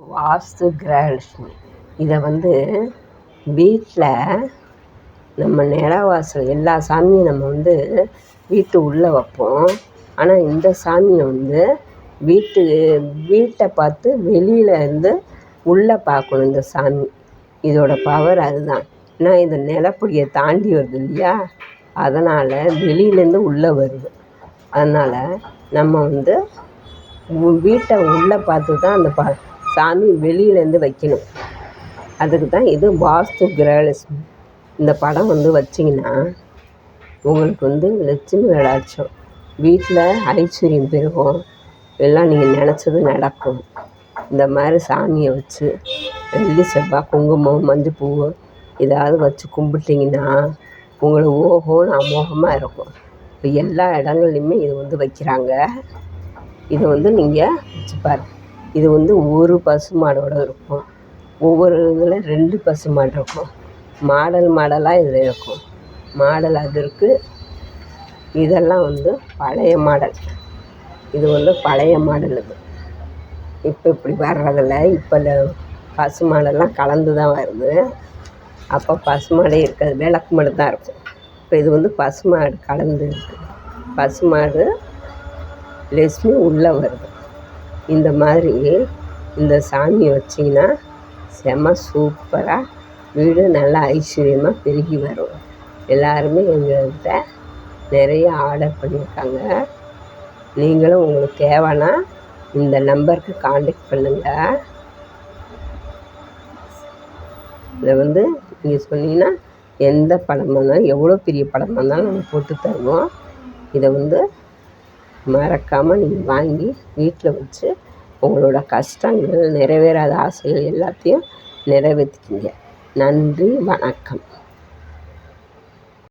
வாஸ்து கிரகலட்சுமி. இதை வந்து வீட்டில் நம்ம நில வாசல் எல்லா சாமியும் நம்ம வந்து வீட்டு உள்ளே வைப்போம். ஆனால் இந்த சாமியை வந்து வீட்டு வீட்டை பார்த்து வெளியில் இருந்து உள்ளே பார்க்கணும் இந்த சாமி. இதோடய பவர் அதுதான். ஏன்னா இது நிலப்படியை தாண்டி வருது இல்லையா? அதனால் வெளியிலேருந்து உள்ளே வருது. அதனால் நம்ம வந்து வீட்டை உள்ளே பார்த்து தான் அந்த ப சாமி வெளியிலேருந்து வைக்கணும். அதுக்கு தான் இது வாஸ்து கிரகலட்சுமி. இந்த படம் வந்து வச்சிங்கன்னா உங்களுக்கு வந்து லட்சுமி கடாட்சம் வீட்டில் ஐஸ்வர்யம் பெருகும். எல்லாம் நீங்கள் நினச்சது நடக்கும். இந்த மாதிரி சாமியை வச்சு வெள்ளி செவ்வாய் குங்குமம் மஞ்சள் பூ ஏதாவது வச்சு கும்பிட்டிங்கன்னா உங்களுக்கு ஓஹோன்னு அமோகமாக இருக்கும். இப்போ எல்லா இடங்கள்லையுமே இது வந்து வைக்கிறாங்க. இதை வந்து நீங்கள் வச்சு பாருங்கள் இது வந்து ஒரு பசு மாடோட இருக்கும். ஒவ்வொரு இதில் ரெண்டு பசு மாடு இருக்கும். மாடல் மாடலாக இதில் இருக்கும். மாடல் அது இருக்குது இதெல்லாம் வந்து பழைய மாடல். இது வந்து பழைய மாடல் இது. இப்போ இப்படி வர்றதில்ல. இப்போ இந்த பசு மாடெல்லாம் கலந்து தான் வருது. அப்போ பசு மாடே இருக்காது விளக்கு மாடு தான் இருக்கும். இப்போ இது வந்து பசு மாடு கலந்து இருக்குது பசு மாடு லட்சுமி உள்ளே வருது. இந்த மாதிரி இந்த சாமியை வச்சிங்கன்னா செம சூப்பராக வீடு நல்லா ஐஸ்வர்யமாக பெருகி வரும். எல்லாருமே எங்கள்கிட்ட நிறைய ஆர்டர் பண்ணியிருக்காங்க. நீங்களும் உங்களுக்கு தேவைன்னா இந்த நம்பருக்கு காண்டக்ட் பண்ணுங்கள் இதை வந்து நீங்கள் சொன்னீங்கன்னா எந்த படமாக இருந்தாலும் எவ்வளோ பெரிய படமாக இருந்தாலும் நம்ம போட்டு தருவோம். இதை வந்து மறக்காமல் நீங்கள் வாங்கி வீட்டில் வச்சு உங்களோட கஷ்டங்கள் நிறைவேறாத ஆசைகள் எல்லாத்தையும் நிறைவேற்றிக்கிங்க நன்றி வணக்கம்.